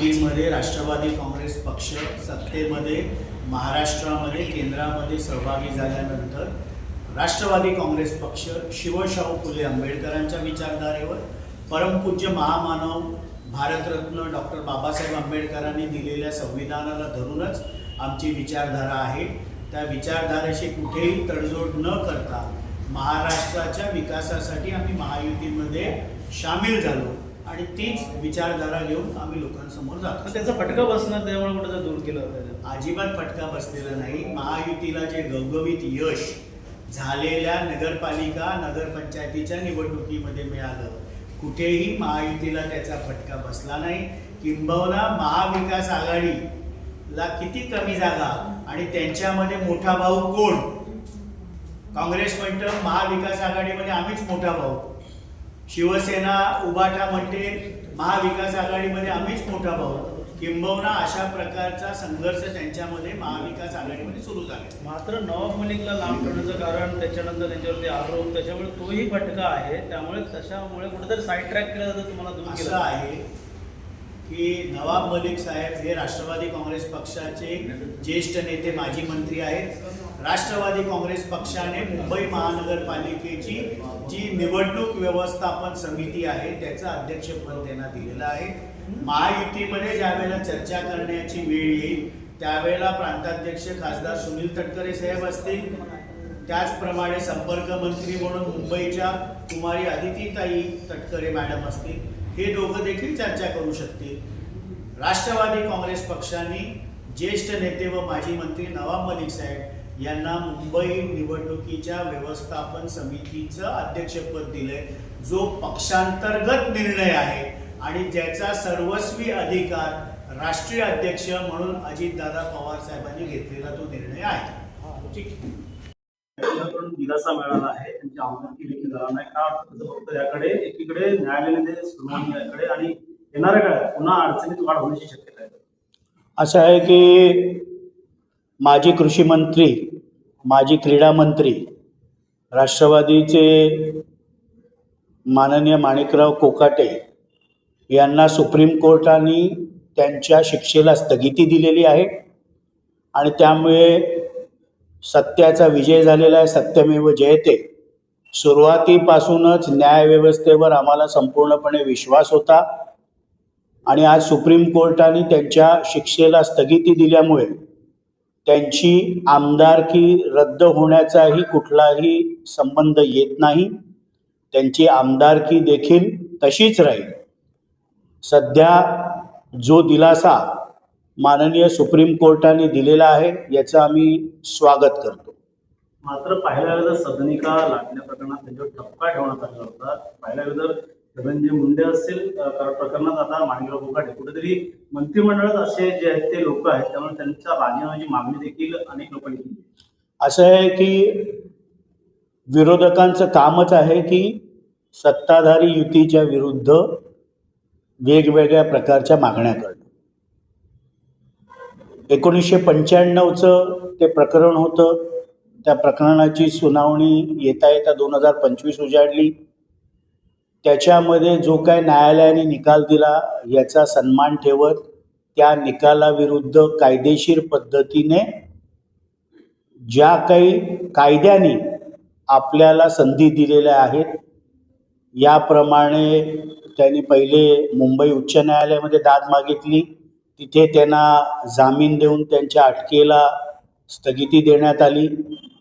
मध्ये राष्ट्रवादी काँग्रेस पक्ष सत्तेमध्ये महाराष्ट्रामध्ये केंद्रामध्ये सहभागी झाल्यानंतर राष्ट्रवादी काँग्रेस पक्ष शिवशाहू फुले आंबेडकरांच्या विचारधारेवर परमपूज्य महामानव भारतरत्न डॉक्टर बाबासाहेब आंबेडकरांनी दिलेल्या संविधानाला धरूनच आमची विचारधारा आहे. त्या विचारधारेशी कुठेही तडजोड न करता महाराष्ट्राच्या विकासासाठी आम्ही महायुतीमध्ये सामील झालो. आणि तीच विचारधारा घेऊन आम्ही लोकांसमोर जातो त्याचा फटका बसणार त्यामुळे कुठं दूर केलं होतं अजिबात फटका बसलेला नाही. महायुतीला जे गवगवीत यश झालेल्या नगरपालिका नगरपंचायतीच्या निवडणुकीमध्ये मिळालं कुठेही महायुतीला त्याचा फटका बसला नाही. किंबहुना महाविकास आघाडीला किती कमी जागा आणि त्यांच्यामध्ये मोठा भाऊ कोण? काँग्रेस म्हणतं महाविकास आघाडीमध्ये आम्हीच मोठा भाऊ. शिवसेना उबाठा म्हणते महाविकास आघाडीमध्ये आम्हीच मोठा भाऊ. किंबहुना अशा प्रकारचा संघर्ष त्यांच्यामध्ये महाविकास आघाडीमध्ये सुरू झाला. मात्र नवाब मलिकला लांब ठेवण्याचं कारण त्याच्यानंतर त्यांच्यावरती आरोप त्याच्यामुळे तोही फटका आहे. त्यामुळे तशामुळे कुठेतरी साईड ट्रॅक केलं जातं तुम्हाला असं आहे की नवाब मलिक साहेब हे राष्ट्रवादी काँग्रेस पक्षाचे ज्येष्ठ नेते माजी मंत्री आहेत. राष्ट्रवादी काँग्रेस पक्षाने मुंबई महानगरपालिकेची जी निवडणूक व्यवस्थापन समिती आहे त्याचं अध्यक्षपद त्यांना दिलेलं आहे. महायुतीमध्ये ज्यावेळेला चर्चा करण्याची वेळ येईल त्यावेळेला प्रांताध्यक्ष खासदार सुनील तटकरे साहेब असतील. त्याचप्रमाणे संपर्क मंत्री म्हणून मुंबईच्या कुमारी अदितीताई तटकरे मॅडम असतील. हे दोघं देखील चर्चा करू शकतील. राष्ट्रवादी काँग्रेस पक्षाने ज्येष्ठ नेते व माजी मंत्री नवाब मलिक साहेब यांना मुंबई निवडणुकीच्या व्यवस्थापन समितीचं अध्यक्षपद दिलंय. जो पक्षांतर्गत निर्णय आहे आणि ज्याचा सर्वस्वी अधिकार राष्ट्रीय अध्यक्ष म्हणून अजितदादा पवार साहेबांनी घेतलेला तो निर्णय आहे. ठीक दिलासा मिळाला आहे. त्यांची आमदारकी देखील झाला नाही. का? फक्त याकडे एकीकडे न्यायालयाने सुनावणी याकडे आणि येणाऱ्या काळात पुन्हा अडचणीत वाढ होण्याची शक्यता आहे. असं आहे की माजी कृषी मंत्री माजी क्रीडा मंत्री राष्ट्रवादीचे माननीय माणिकराव कोकाटे यांना सुप्रीम कोर्टाने त्यांच्या शिक्षेला स्थगिती दिलेली आहे. आणि त्यामुळे सत्याचा विजय झालेला आहे सत्यमेव जयते. सुरुवातीपासूनच न्यायव्यवस्थेवर आम्हाला संपूर्णपणे विश्वास होता. आणि आज सुप्रीम कोर्टाने त्यांच्या शिक्षेला स्थगिती दिल्यामुळे त्यांची आमदारकी रद्द होण्याचाही कुठलाही संबंध येत नाही. त्यांची आमदारकी देखील तशीच राहील. सध्या जो दिलासा माननीय सुप्रीम कोर्टाने दिलेला आहे याचं आम्ही स्वागत करतो. मात्र पहिल्या वेळेला सदनिका लागण्या प्रकरणात त्यांच्यावर ठपका ठेवण्यात आला होता. पहिल्या वेळेला धनंजय मुंडे असतील प्रकरणात आता माणिकराव कोकाटे कुठेतरी मंत्रिमंडळात असे जे आहेत ते लोक आहेत त्यामुळे त्यांच्या राजीनाम्याची मागणी देखील अनेक लोकांनी केली. असं आहे की विरोधकांचं कामच आहे की सत्ताधारी युतीच्या विरुद्ध वेगवेगळ्या प्रकारच्या मागण्या करणं. एकोणीसशे पंच्याण्णवचं ते प्रकरण होतं. त्या प्रकरणाची सुनावणी येता येता दोन हजार पंचवीस उजाडली. त्याच्यामध्ये जो काय न्यायालयाने निकाल दिला याचा सन्मान ठेवत त्या निकालाविरुद्ध कायदेशीर पद्धतीने ज्या काही कायद्याने आपल्याला संधी दिलेल्या आहेत याप्रमाणे त्यांनी पहिले मुंबई उच्च न्यायालयामध्ये दाद मागितली. तिथे त्यांना जामीन देऊन त्यांच्या अटकेला स्थगिती देण्यात आली.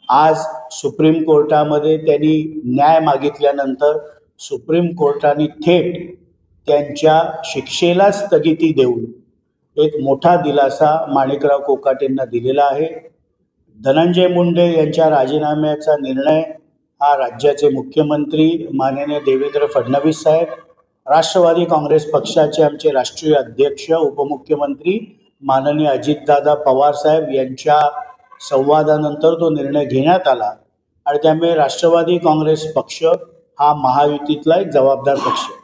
आज सुप्रीम कोर्टामध्ये त्यांनी न्याय मागितल्यानंतर सुप्रीम कोर्टाने थेट त्यांच्या शिक्षेला स्थगिती देऊन एक मोठा दिलासा माणिकराव कोकाटेंना दिलेला आहे. धनंजय मुंडे यांच्या राजीनाम्याचा निर्णय हा राज्याचे मुख्यमंत्री माननीय देवेंद्र फडणवीस साहेब राष्ट्रवादी काँग्रेस पक्षाचे आमचे राष्ट्रीय अध्यक्ष उपमुख्यमंत्री माननीय अजितदादा पवार साहेब यांच्या संवादानंतर तो निर्णय घेण्यात आला आणि त्यामुळे राष्ट्रवादी काँग्रेस पक्ष हा महायुतीतला एक जबाबदार पक्ष आहे.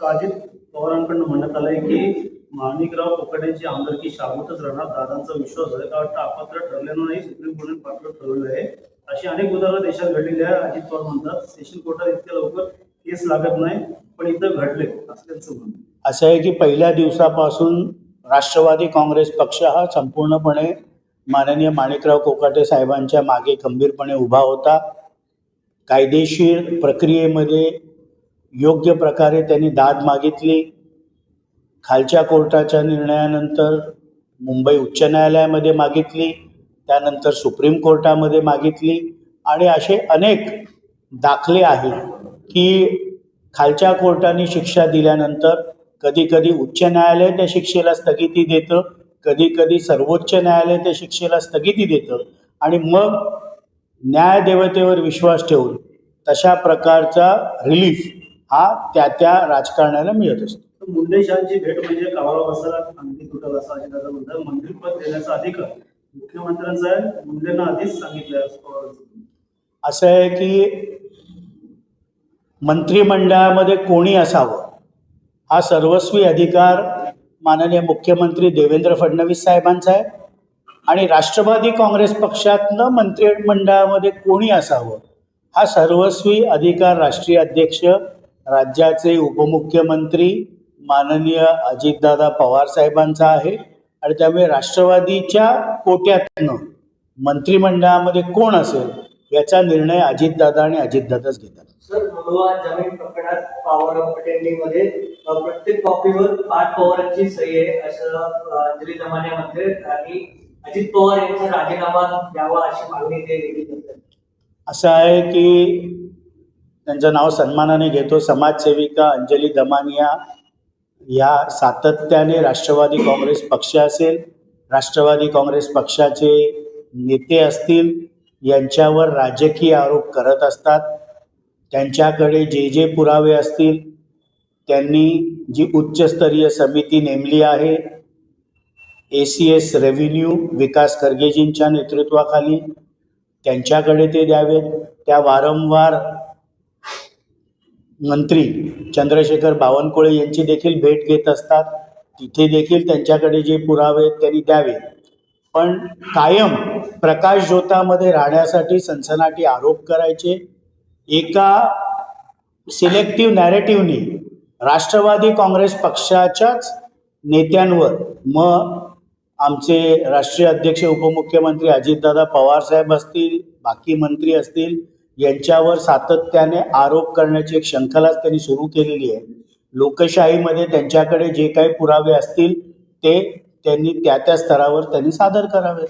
अजित पवारांकडून म्हणण्यात आलंय की माणिकराव कोकाटेंची आमदारकी शाबूतच राहणार. दादांचा विश्वास आहे. का वाटतं अपात्र ठरल्यानं नाही सुप्रीम कोर्टाने पात्र ठरवलं आहे. अशी अनेक उदाहरणं देशात घडलेली आहे अजित पवार म्हणतात सेशन कोर्टात इतक्या लवकर केस लागत नाही पण इथं घडले. असं त्यांचं म्हणणं. असं आहे की पहिल्या दिवसापासून राष्ट्रवादी काँग्रेस पक्ष हा संपूर्णपणे माननीय माणिकराव कोकाटे साहेबांच्या मागे खंबीरपणे उभा होता. कायदेशीर प्रक्रियेमध्ये योग्य प्रकारे त्यांनी दाद मागितली. खालच्या कोर्टाच्या निर्णयानंतर मुंबई उच्च न्यायालयामध्ये मागितली त्यानंतर सुप्रीम कोर्टामध्ये मागितली आणि असे अनेक दाखले आहेत की खालच्या कोर्टाने शिक्षा दिल्यानंतर कधीकधी उच्च न्यायालय त्या शिक्षेला स्थगिती देतं कधीकधी सर्वोच्च न्यायालय त्या शिक्षेला स्थगिती देतं आणि मग न्यायदेवतेवर विश्वास ठेवून तशा प्रकारचा रिलीफ हा त्या त्या राजकारण्याला मिळत असतो. तर मुंडे शहाची भेट म्हणजे कावळा बसायला अंगठी तुटल असं अजित दादा म्हणतात मंत्रिपद देण्याचा अधिकार मुख्यमंत्र्यांचा आहे. मुंडेंना आधीच सांगितलं. असं आहे की मंत्रिमंडळामध्ये कोणी असावं हा सर्वस्वी अधिकार माननीय मुख्यमंत्री देवेंद्र फडणवीस साहेबांचा आहे. आणि राष्ट्रवादी काँग्रेस पक्षातनं मंत्रिमंडळामध्ये कोणी असावं? हा सर्वस्वी अधिकार राष्ट्रीय अध्यक्ष राज्याचे उपमुख्यमंत्री माननीय अजितदादा पवार साहेबांचा आहे. आणि त्यामुळे राष्ट्रवादीच्या कोट्यातनं मंत्रिमंडळामध्ये कोण असेल याचा निर्णय अजितदादा आणि अजितदादाच घेतात. सर प्रकरणात पवार प्रत्येक कॉपीवर पाच पवारांची सही आहे असं अंजली जमान्यामध्ये आणि अजित पवार यांचा राजीनामा द्यावा अशी मागणी ते असं आहे की त्यांचं नाव सन्मानाने घेतो. समाजसेविका अंजली दमानिया या सातत्याने राष्ट्रवादी काँग्रेस पक्ष असेल राष्ट्रवादी काँग्रेस पक्षाचे नेते असतील यांच्यावर राजकीय आरोप करत असतात. त्यांच्याकडे जे जे पुरावे असतील त्यांनी जी उच्चस्तरीय समिती नेमली आहे A C S revenue Vikas खरगेजींच्या नेतृत्वाखाली त्यांच्याकडे ते द्यावेत. त्या वारंवार मंत्री चंद्रशेखर बावनकुळे यांची देखील भेट घेत असतात. तिथे देखील त्यांच्याकडे जे पुरावे आहेत त्यांनी द्यावे पण कायम प्रकाश ज्योतामध्ये राहण्यासाठी सनसनाटी आरोप करायचे. एका सिलेक्टिव्ह नॅरेटिव्हनी राष्ट्रवादी काँग्रेस पक्षाच्याच नेत्यांवर मग आमचे राष्ट्रीय अध्यक्ष उपमुख्यमंत्री अजितदादा पवारसाहेब असतील बाकी मंत्री असतील यांच्यावर सातत्याने आरोप करण्याची एक शंखलाच त्यांनी सुरू केलेली आहे. लोकशाहीमध्ये त्यांच्याकडे जे काही पुरावे असतील ते त्यांनी त्या त्या स्तरावर त्यांनी सादर करावे.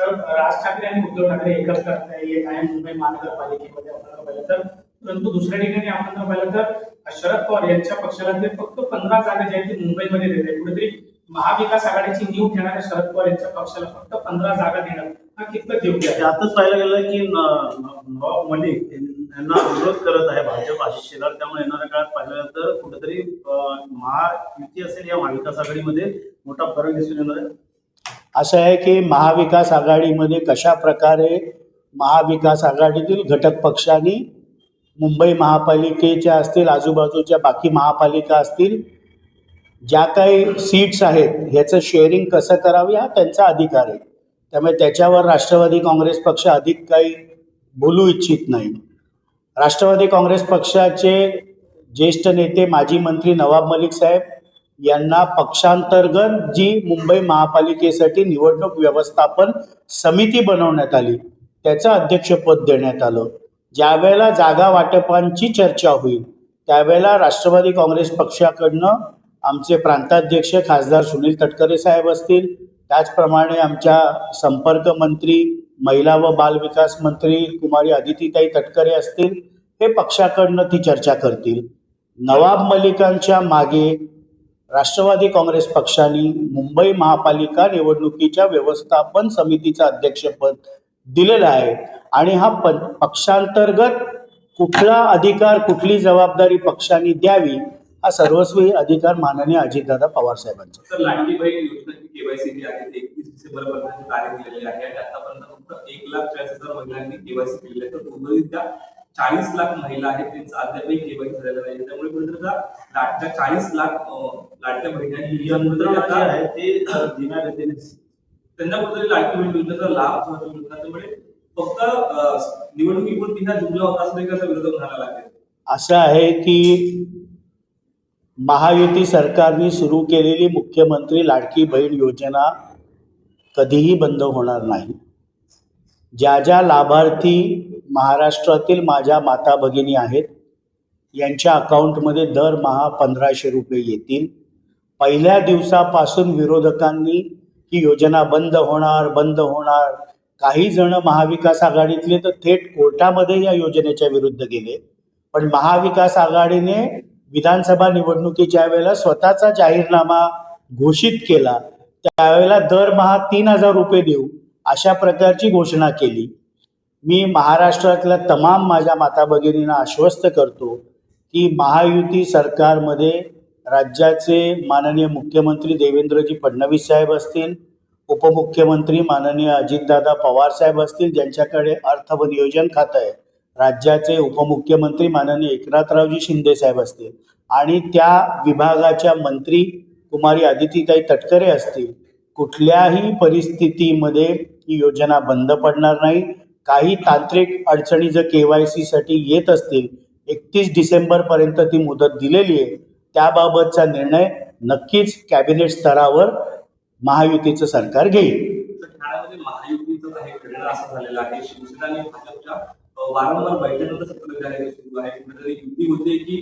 राज ठाकरे आणि उद्धव ठाकरे एकच करताय मुंबई महानगरपालिकेमध्ये आपण पाहिलं तर. परंतु दुसऱ्या ठिकाणी आपण पाहिलं तर शरद पवार यांच्या पक्षाला ते फक्त पंधरा जागा ज्या आहेत ते मुंबईमध्ये देत आहे कुठेतरी महाविकास आघाडीची नीव ठेवणाऱ्या शरद पवार यांच्या पक्षाला फक्त पंधरा जागा देणं हा कितपत योग्य आहे? त्यातच पाहायला गेलं की नवाब मलिक यांना विरोध करत आहे भाजप आशिष शेलार. त्यामुळे येणाऱ्या काळात पाहिलं तर कुठेतरी महायुती असेल या महाविकास आघाडीमध्ये मोठा फरक दिसून येणार आहे. असं आहे की महाविकास आघाडीमध्ये कशा प्रकारे महाविकास आघाडीतील घटक पक्षांनी मुंबई महापालिकेच्या असतील आजूबाजूच्या बाकी महापालिका असतील ज्या काही सीट्स आहेत ह्याचं शेअरिंग कसं करावे हा त्यांचा अधिकार आहे. त्यामुळे त्याच्यावर राष्ट्रवादी काँग्रेस पक्ष अधिक काही बोलू इच्छित नाही. राष्ट्रवादी काँग्रेस पक्षाचे ज्येष्ठ नेते माजी मंत्री नवाब मलिक साहेब यांना पक्षांतर्गत जी मुंबई महापालिकेसाठी निवडणूक व्यवस्थापन समिती बनवण्यात आली त्याचं अध्यक्षपद देण्यात आलं. ज्यावेळेला जागा वाटपांची चर्चा होईल त्यावेळेला राष्ट्रवादी काँग्रेस पक्षाकडनं आमचे प्रांताध्यक्ष खासदार सुनील तटकरे साहेब असतील. त्याचप्रमाणे आमच्या संपर्क मंत्री महिला व बालविकास मंत्री कुमारी अदितीताई तटकरे असतील. हे पक्षाकडनं ती चर्चा करतील. नवाब मलिकांच्या मागे राष्ट्रवादी काँग्रेस पक्षाने मुंबई महापालिका निवडणुकीच्या व्यवस्थापन समितीचं अध्यक्षपद दिलेलं आहे. आणि हा प पक्षांतर्गत कुठला अधिकार कुठली जबाबदारी पक्षाने द्यावी हा सर्वस्वी अधिकार माननीय अजितदादा पवार साहेबांचा. सर लाडकी बहीण योजनेची केवायसी जी आहे ती एकतीस डिसेंबर पर्यंत तारीख दिलेली आहे. आणि आतापर्यंत फक्त एक लाख चाळीस हजार महिलांनी केवायसी केलेली आहे. तर उर्वरित त्या चाळीस लाख महिला आहेत त्यांचं अद्यापही केवायसी झालेलं नाही. त्यामुळे कुठेतरी लाडक्या चाळीस लाख अं, लाडक्या बहिणी यंत्रणा जी आता आहे ते त्यांना कुठेतरी बहीण योजनेचा लाभ. त्यामुळे फक्त निवडणुकीपुरती ह्या जुमला होता असं विरोधक म्हणायला लागले? असं आहे की महायुती सरकारने सुरू केलेली मुख्यमंत्री लाडकी बहीण योजना कधीही बंद होणार नाही. ज्या ज्या लाभार्थी महाराष्ट्रातील माझ्या माता भगिनी आहेत यांच्या अकाउंटमध्ये दरमहा पंधराशे रुपये येतील. पहिल्या दिवसापासून विरोधकांनी ही योजना बंद होणार बंद होणार. काही जण महाविकास आघाडीतले तर थेट कोर्टामध्ये या योजनेच्या विरुद्ध गेले. पण महाविकास आघाडीने विधानसभा निवडणुकीच्या वेळेला स्वतःचा जाहीरनामा घोषित केला. त्यावेळेला दरमहा तीन हजार रुपये देऊ अशा प्रकारची घोषणा केली. मी महाराष्ट्रातल्या तमाम माझ्या माता भगिनींना आश्वस्त करतो की महायुती सरकारमध्ये राज्याचे माननीय मुख्यमंत्री देवेंद्रजी फडणवीस साहेब असतील उपमुख्यमंत्री माननीय अजितदादा पवार साहेब असतील ज्यांच्याकडे अर्थ व नियोजन खातं आहे. राज्याचे उपमुख्यमंत्री माननीय एकनाथरावजी शिंदे साहेब असतील आणि त्या विभागाच्या मंत्री कुमारी आदितीताई तटकरे असतील कुठल्याही परिस्थितीमध्ये ही योजना बंद पडणार नाही. काही तांत्रिक अडचणी जर के वाय सीसाठी येत असतील एकतीस डिसेंबरपर्यंत ती मुदत दिलेली आहे त्याबाबतचा निर्णय नक्कीच कॅबिनेट स्तरावर महायुतीचं सरकार घेईल. महायुतीचं वारंवार बैठकांचा सत्र करायला सुरू आहे म्हणजे कुठेतरी युती होते की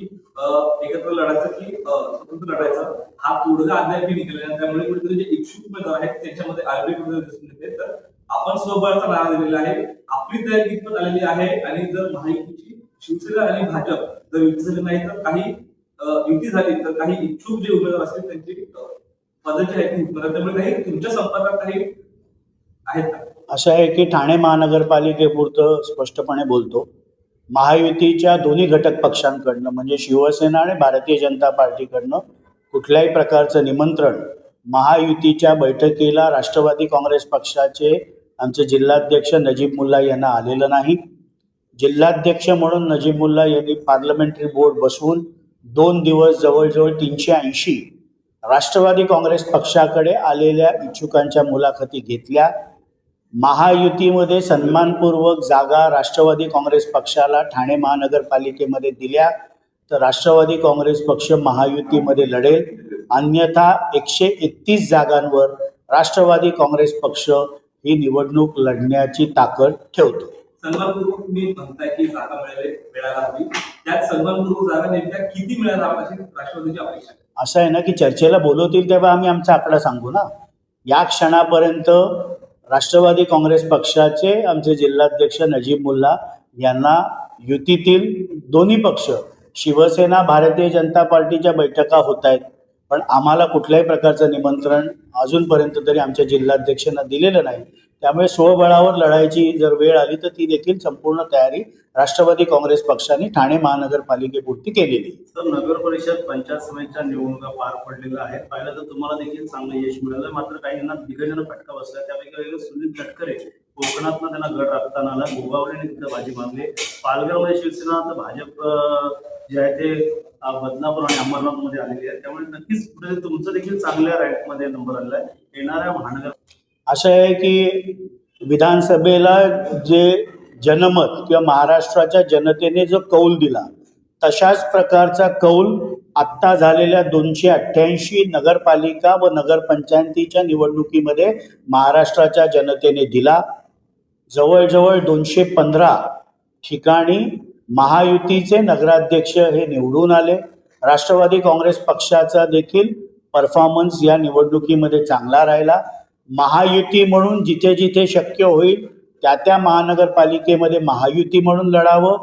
एकत्र लढायचं की स्वतंत्र लढायचं हा तोडगा अद्याप निघालेला त्यामुळे कुठेतरी जे इच्छुक उमेदवार आहेत त्यांच्यामध्ये आरबी दिसून येते तर आपण स्वबळाचा नारा दिलेला आहे. आपली तयारी कितपत आलेली आहे? आणि जर महायुतीची शिवसेना आणि भाजप जर युती झाली नाही तर काही युती झाली तर काही इच्छुक जे उमेदवार असतील त्यांची पदं जी आहेत ती त्यामुळे काही तुमच्या संपर्कात काही आहेत का? असं आहे की ठाणे महानगरपालिकेपुरतं स्पष्टपणे बोलतो महायुतीच्या दोन्ही घटक पक्षांकडनं म्हणजे शिवसेना आणि भारतीय जनता पार्टीकडनं कुठल्याही प्रकारचं निमंत्रण महायुतीच्या बैठकीला राष्ट्रवादी काँग्रेस पक्षाचे आमचे जिल्हाध्यक्ष नजीब मुल्ला यांना आलेलं नाही. जिल्हाध्यक्ष म्हणून नजीब मुल्ला यांनी पार्लमेंटरी बोर्ड बसवून दोन दिवस जवळजवळ तीनशे ऐंशी राष्ट्रवादी काँग्रेस पक्षाकडे आलेल्या इच्छुकांच्या मुलाखती घेतल्या. महायुतीमध्ये सन्मानपूर्वक जागा राष्ट्रवादी काँग्रेस पक्षाला ठाणे महानगरपालिकेमध्ये दिल्या तर राष्ट्रवादी काँग्रेस पक्ष महायुतीमध्ये लढेल. अन्यथा एकशे एकतीस जागांवर राष्ट्रवादी काँग्रेस पक्ष ही निवडणूक लढण्याची ताकद ठेवतो. सन्मानपूर्वक तुम्ही म्हणताय की जागा मिळाले मिळायला हवी. त्यात सन्मानपूर्वक जागा नेमक्या किती मिळायला हव्या अशी राष्ट्रवादीची अपेक्षा आहे? असं आहे ना की चर्चेला बोलवतील तेव्हा आम्ही आमचा आकडा सांगू ना? या क्षणापर्यंत राष्ट्रवादी काँग्रेस पक्षाचे आमचे जिल्हाध्यक्ष नजीब मुल्ला यांना युतीतील दोन्ही पक्ष शिवसेना भारतीय जनता पार्टीच्या बैठका होत आहेत पण आम्हाला कुठल्याही प्रकारचं निमंत्रण अजूनपर्यंत तरी आमच्या जिल्हाध्यक्षांना दिलेलं नाही. त्यामुळे स्वबळावर लढायची जर वेळ आली तर ती देखील संपूर्ण तयारी राष्ट्रवादी काँग्रेस पक्षाने ठाणे महानगरपालिकेपुरती केलेली. तर नगर परिषद पंचायत समितीच्या निवडणुका पार पडलेल्या आहेत. पाहिलं तर तुम्हाला देखील चांगलं यश मिळालं. मात्र काहींना दिग्गजांना फटका बसला. त्यापैकी सुनील तटकरे. कोकणातनं त्यांना गड राखताना आला. गोगावलेने तिथं बाजी मारली. पालघरमध्ये शिवसेना तर भाजप जे आहे ते बदलापूर बदनापूर आणि अंबरनाथमध्ये आलेली आहे त्यामुळे नक्कीच तुमचं देखील चांगल्या रँकमध्ये नंबर आलेला आहे. येणाऱ्या महानगर असं आहे की विधानसभेला जे जनमत किंवा महाराष्ट्राच्या जनतेने जो कौल दिला तशाच प्रकारचा कौल आत्ता झालेल्या दोनशे अठ्ठ्याऐंशी नगरपालिका व नगरपंचायतीच्या निवडणुकीमध्ये महाराष्ट्राच्या जनतेने दिला. जवळजवळ दोनशे पंधरा ठिकाणी महायुतीचे नगराध्यक्ष हे निवडून आले. राष्ट्रवादी काँग्रेस पक्षाचा देखील परफॉर्मन्स या निवडणुकीमध्ये चांगला राहिला. महायुती म्हणून जिथे जिथे शक्य होईल त्या त्या महानगरपालिकेमध्ये महायुती म्हणून लढावं.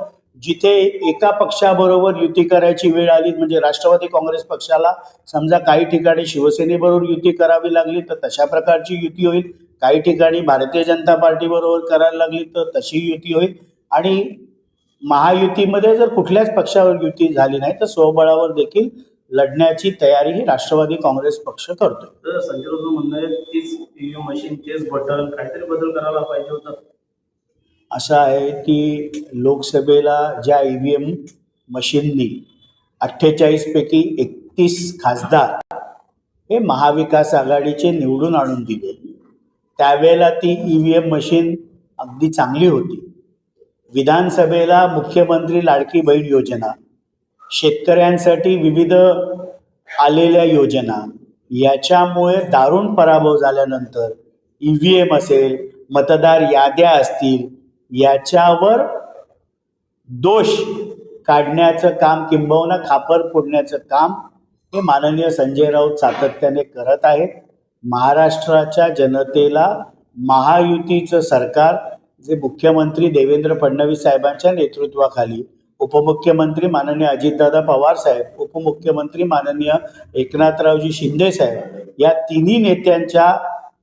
जिथे एका पक्षाबरोबर युती करायची वेळ आली म्हणजे राष्ट्रवादी काँग्रेस पक्षाला समजा काही ठिकाणी शिवसेनेबरोबर युती करावी लागली तर तशा प्रकारची युती होईल. काही ठिकाणी भारतीय जनता पार्टीबरोबर करायला लागली तर तशी युती होईल. आणि महायुतीमध्ये जर कुठल्याच पक्षावर युती झाली नाही तर स्वबळावर देखील लढण्याची तयारी ही राष्ट्रवादी काँग्रेस पक्ष करतो संजय म्हणणं पीयू मशीन तेच बटन काहीतरी बदल करायला पाहिजे होता. असं आहे की लोकसभेला ज्या ई व्ही एम मशीननी अठ्ठेचाळीसपैकी एकतीस खासदार हे महाविकास आघाडीचे निवडून आणून दिले. त्यावेळेला ती ई व्ही एम मशीन अगदी चांगली होती. विधानसभेला मुख्यमंत्री लाडकी बहीण योजना शेतकऱ्यांसाठी विविध आलेल्या योजना याच्यामुळे दारुण पराभव झाल्यानंतर ई व्ही एम असेल मतदार याद्या असतील याच्यावर दोष काढण्याचं काम किंबहुना खापर फोडण्याचं काम हे माननीय संजय राऊत सातत्याने करत आहेत. महाराष्ट्राच्या जनतेला महायुतीचं सरकार जे मुख्यमंत्री देवेंद्र फडणवीस साहेबांच्या नेतृत्वाखाली उपमुख्यमंत्री माननीय अजितदादा पवार साहेब उपमुख्यमंत्री माननीय एकनाथरावजी शिंदे साहेब या तिन्ही नेत्यांच्या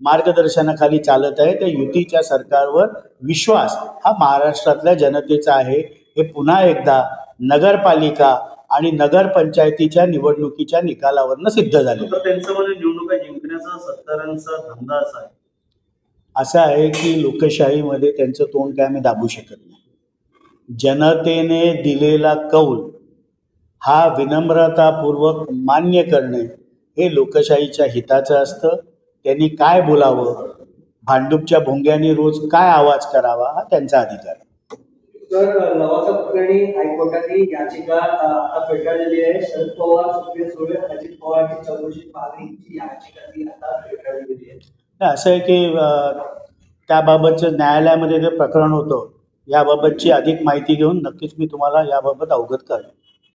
मार्गदर्शनाखाली चालत आहे. त्या युतीच्या सरकारवर विश्वास हा महाराष्ट्रातल्या जनतेचा आहे. हे पुन्हा एकदा नगरपालिका आणि नगरपंचायतीच्या निवडणुकीच्या निकालावरनं सिद्ध झाले तर त्यांचं निवडणुका जिंकण्याचा सत्तारांचा धंदा असा आहे. असं आहे की लोकशाहीमध्ये त्यांचं तोंड काय आम्ही दाबू शकत नाही. जनतेने दिलेला कौल हा विनम्रतापूर्वक मान्य करणे हे लोकशाहीच्या हिताचं असतं. त्यांनी काय बोलावं? भांडूपच्या भोंग्याने रोज काय आवाज करावा? हा त्यांचा अधिकार आहे. तर लवासा प्रकरणी हायकोर्टाने याचिका आता फेटाळलेली आहे. शरद पवार सुप्रिया सुळे अजित पवारची चौकशी मागणीची याचिका ती आता फेटाळलेली आहे. असं आहे की त्याबाबतचं न्यायालयामध्ये जे प्रकरण होतं याबाबतची अधिक माहिती घेऊन नक्कीच मी तुम्हाला याबाबत अवगत करेन.